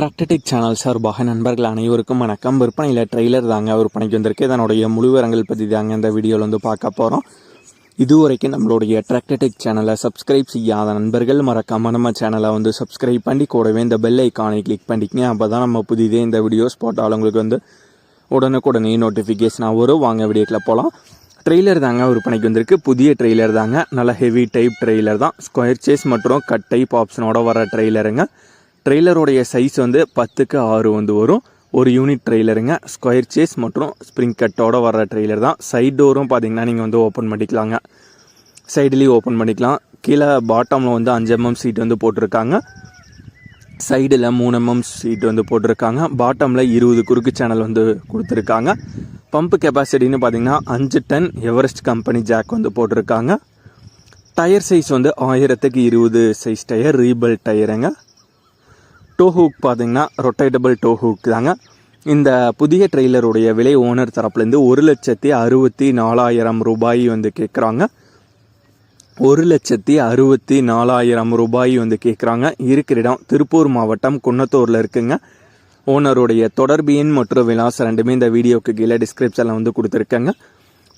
டிராக்டடிக் channel சார்பாக நண்பர்கள் அனைவருக்கும் வணக்கம். விற்பனையில் ட்ரெய்லர் தாங்க விற்பனைக்கு வந்திருக்கு. இதனுடைய முழுவரங்கள் பற்றி தாங்க இந்த வீடியோவில் வந்து பார்க்க போகிறோம் இதுவரைக்கும் நம்மளுடைய ட்ராக்டடிக் சேனலை சப்ஸ்கிரைப் செய்யாத நண்பர்கள் மறக்காமல் நம்ம சேனலை வந்து சப்ஸ்கிரைப் பண்ணி கூடவே இந்த பெல் ஐக்கானை கிளிக் பண்ணிக்கங்க. அப்போ தான் நம்ம புதிதே இந்த வீடியோஸ் போட்டால் உங்களுக்கு வந்து உடனுக்குடனே நோட்டிஃபிகேஷனாக வரும். வாங்க வீடியோக்கில் போகலாம் ட்ரெய்லர் தாங்க விற்பனைக்கு வந்திருக்கு. புதிய ட்ரெய்லர் தாங்க. நல்ல ஹெவி டைப் ட்ரெய்லர் தான். ஸ்கொயர் சேஸ் மற்றும் கட் டைப் ஆப்ஷனோட வர ட்ரெய்லருங்க ட்ரெய்லருடைய சைஸ் வந்து பத்துக்கு ஆறு வந்து வரும். ஒரு யூனிட் ட்ரெய்லருங்க. ஸ்கொயர் சேஸ் மற்றும் ஸ்ப்ரிங் கட்டோட வர ட்ரெய்லர் தான். சைட் டோரும் பார்த்தீங்கன்னா நீங்கள் வந்து ஓப்பன் பண்ணிக்கலாங்க. சைடுலேயும் ஓப்பன் பண்ணிக்கலாம். கீழே பாட்டமில் வந்து அஞ்சு எம்எம் சீட் வந்து போட்டிருக்காங்க. சைடில் மூணு எம்எம் சீட் வந்து போட்டிருக்காங்க. பாட்டமில் இருபது குறுக்கு சேனல் வந்து கொடுத்துருக்காங்க. பம்பு கெப்பாசிட்டின்னு பார்த்தீங்கன்னா அஞ்சு டன் எவரெஸ்ட் கம்பெனி ஜாக் வந்து போட்டிருக்காங்க. டயர் சைஸ் வந்து ஆயிரத்துக்கு இருபது சைஸ் டயர் ரீபல் டயருங்க. டோ ஹூக் பார்த்திங்கன்னா ரொட்டேட்டபிள் டோ ஹூக் தாங்க. இந்த புதிய ட்ரெய்லருடைய விலை ஓனர் தரப்புலேருந்து ஒரு லட்சத்தி அறுபத்தி நாலாயிரம் ரூபாய் வந்து கேட்குறாங்க ஒரு லட்சத்தி அறுபத்தி நாலாயிரம் ரூபாய் வந்து கேட்குறாங்க இருக்கிற இடம் திருப்பூர் மாவட்டம் குன்னத்தூரில் இருக்குங்க. ஓனருடைய தொடர்பு எண் மற்றும் விலாசம் ரெண்டுமே இந்த வீடியோக்கு கீழே டிஸ்கிரிப்ஷனில் வந்து கொடுத்துருக்கேங்க.